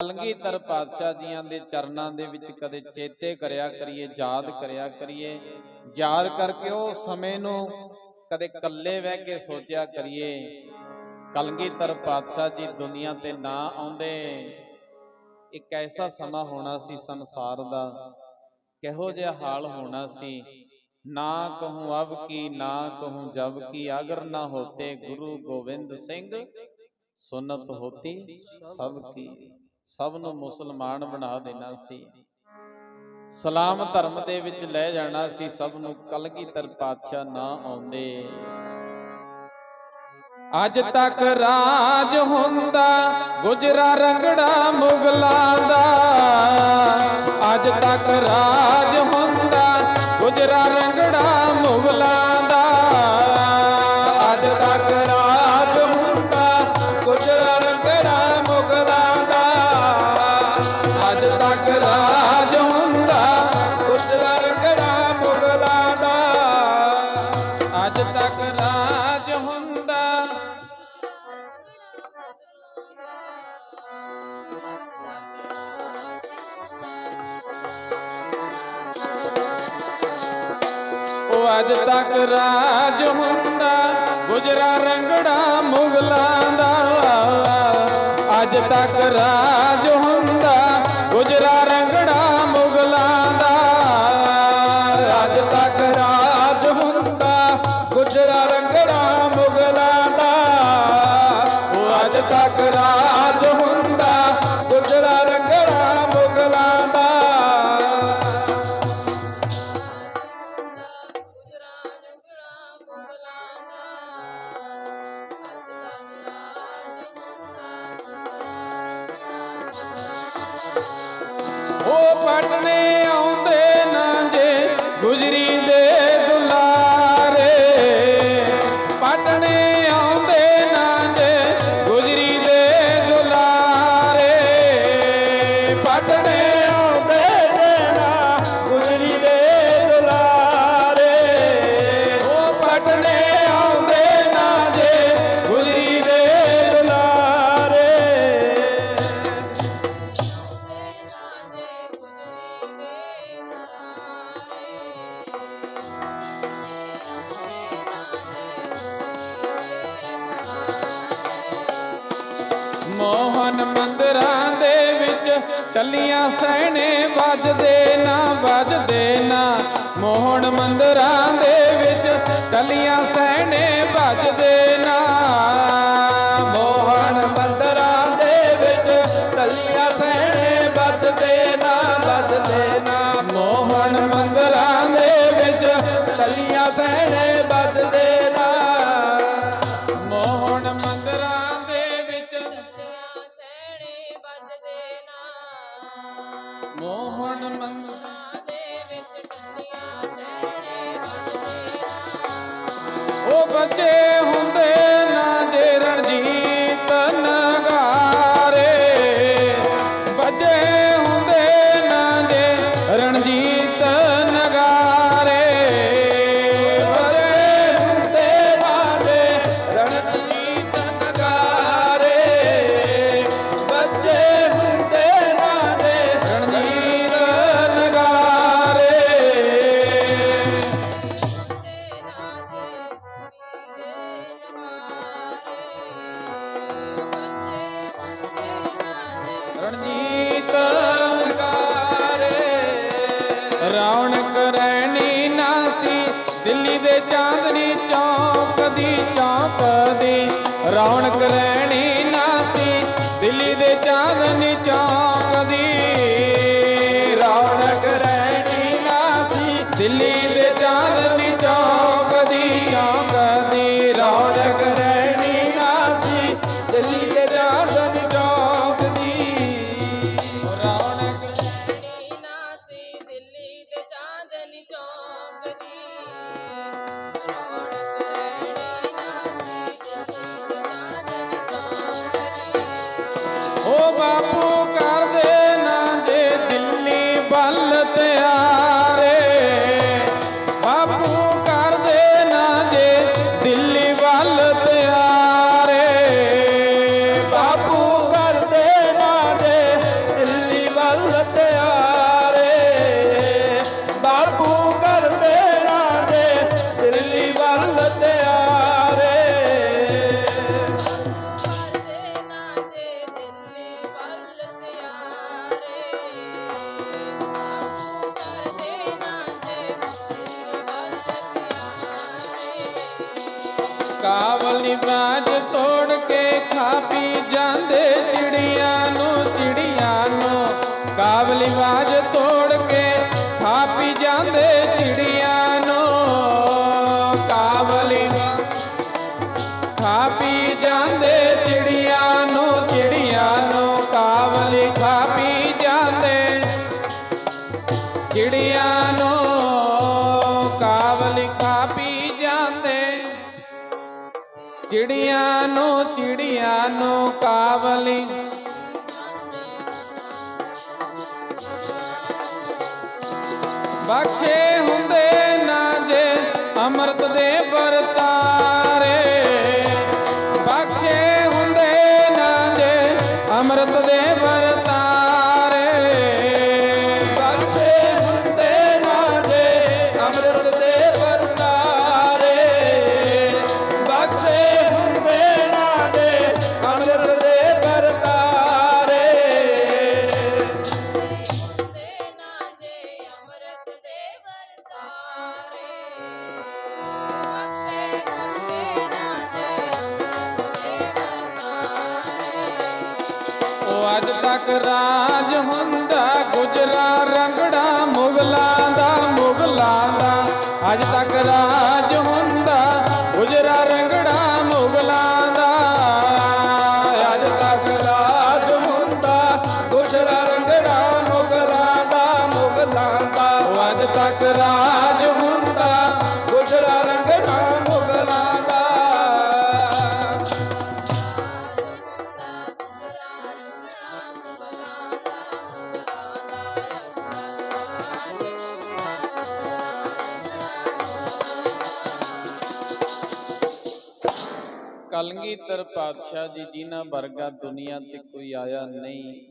ਕਲਗੀਧਰ ਪਾਤਸ਼ਾਹ ਜੀਆਂ ਦੇ ਚਰਨਾਂ ਦੇ ਵਿੱਚ ਕਦੇ ਚੇਤੇ ਕਰਿਆ ਕਰੀਏ, ਯਾਦ ਕਰਿਆ ਕਰੀਏ, ਯਾਦ ਕਰਕੇ ਉਹ ਸਮੇਂ ਨੂੰ ਕਦੇ ਇਕੱਲੇ ਬਹਿ ਕੇ ਸੋਚਿਆ ਕਰੀਏ। ਕਲਗੀਧਰ ਪਾਤਸ਼ਾਹ ਜੀ ਦੁਨੀਆ ਤੇ ਨਾ ਆਉਂਦੇ, ਇੱਕ ਐਸਾ ਸਮਾਂ ਹੋਣਾ ਸੀ ਸੰਸਾਰ ਦਾ, ਕਿਹੋ ਜਿਹਾ ਹਾਲ ਹੋਣਾ ਸੀ। ਨਾ ਕਹੂੰ ਅਬ ਕੀ, ਨਾ ਕਹੂੰ ਜਬ ਕੀ, ਅਗਰ ਨਾ ਹੋਤੇ ਗੁਰੂ ਗੋਬਿੰਦ ਸਿੰਘ, ਸੁਨਤ ਹੋਤੀ ਸਭ ਕੀ। ਸਭ ਨੂੰ ਮੁਸਲਮਾਨ ਬਣਾ ਦੇਣਾ ਸੀ। ਸਲਾਮ ਧਰਮ ਦੇ ਵਿੱਚ ਲੈ ਜਾਣਾ ਸੀ, ਸਭ ਨੂੰ ਕਲਗੀਧਰ ਪਾਤਸ਼ਾਹ ਨਾ ਆਉਂਦੇ। ਅੱਜ ਤੱਕ ਰਾਜ ਹੁੰਦਾ, ਗੁਜਰਾ ਰੰਗੜਾ ਮੁਗਲਾਂ ਦਾ। ਅੱਜ ਤੱਕ ਰਾਜ ਹੁੰਦਾ, ਗੁਜਰਾ ਰੰਗੜਾ ਅੱਜ ਰਾਜ ਹੁੰਦਾ। ਉਹ ਅੱਜ ਤੱਕ ਰਾਜ ਹੁੰਦਾ, ਗੁਜਰਾ ਰੰਗੜਾ ਮੁਗਲਾਂ ਦਾ। ਅੱਜ ਤੱਕ ਰਾਜ ਹੁੰਦਾ, ਗੁਜਰਾ ਗੁਜਰਾ ਰੰਗੜਾ ਮੁਗਲਾਂ ਦਾ। ਉਹ ਅੱਜ ਤੱਕ ਰਾਜ ਹੁੰਦਾ ਗੁਜਰਾ ਰੰਗੜਾ ਮੁਗਲਾਂ ਦਾ। ਉਹ ਪਟਨੇ ਆਉਂਦੇ ਨਾ ਜੇ ਗੁਜਰੀ ਟੱਲੀਆਂ ਸਹਿਣੇ ਵੱਜਦੇ ਨਾ ਵੱਜਦੇ ਨਾ। ਮੋਹਨ ਮੰਦਰਾਂ ਦੇ ਵਿੱਚ ਟੱਲੀਆਂ ਸਹਿਣੇ ਵੱਜਦੇ ਮੋਹਨ ਮੰਦਰ ਉਹ ਬੱਚੇ ਹੁੰਦੇ ਰਣਜੀਤ ਨਗਾਰੇ ਰੌਣਕ ਰਹਿਣੀ ਨਾਸੀ, ਦਿੱਲੀ ਦੇ ਚਾਂਦਨੀ ਚੌਕ ਦੀ ਚੌਕ ਦੀ। ਰੌਣਕ ਰਹਿਣੀ ਨਾਸੀ, ਦਿੱਲੀ ਦੇ ਚਾਂਦਨੀ ਚੌਕ ਦੀ। ਰੌਣਕ ਰਹਿਣੀ ਨਾ ਦਿੱਲੀ ਦੇ ਚਾਂਦਨੀ ਚੌਕ ਦੀ ਚੌਕ ਦੀ। ਰੌਣਕ ਰਹਿਣੀ ਨਾ ਦਿੱਲੀ ও বাপু ਕਾਬਲੀ ਬਾਜ ਤੋੜ ਕੇ ਖਾ ਪੀ ਜਾਂਦੇ ਚਿੜੀਆਂ ਨੂੰ ਚਿੜੀਆਂ ਨੂੰ। ਕਾਬਲੀ ਬਾਜ ਤੋੜ ਕੇ ਖਾ ਪੀ ਜਾਂਦੇ ਚਿੜੀਆਂ ਨੂੰ। ਕਾਬਲੀ ਖਾ ਪੀ ਜਾਂਦੇ ਚਿੜੀਆਂ ਨੂੰ ਚਿੜੀਆਂ ਨੂੰ। ਕਾਬਲੀ ਖਾ ਪੀ ਜਾਂਦੇ ਚਿੜੀਆਂ ਨੂੰ। ਕਾਬਲੀ ਖਾ ਪੀ ਜਾਂਦੇ ਚਿੜੀਆਂ ਨੂੰ ਚਿੜੀਆਂ ਨੂੰ ਕਾਵਲੀ। ਬਖਸ਼ੇ ਹੁੰਦੇ ਨਾ ਜੇ ਅੰਮ੍ਰਿਤ ਦੇ ਵਰਤਾਰੇ ਤੱਕ ਰਾਜ ਹੁੰਦਾ ਗੁਜਰਾ ਰੰਗੜਾ ਮੁਗਲਾਂ ਦਾ ਮੁਗਲਾਂ ਦਾ ਅੱਜ ਤੱਕ ਰਾਜ ਕਲਗੀਧਰ ਪਾਤਸ਼ਾਹ ਜੀ ਜਿਨ੍ਹਾਂ ਵਰਗਾ ਦੁਨੀਆ ਤੇ ਕੋਈ ਆਇਆ ਨਹੀਂ।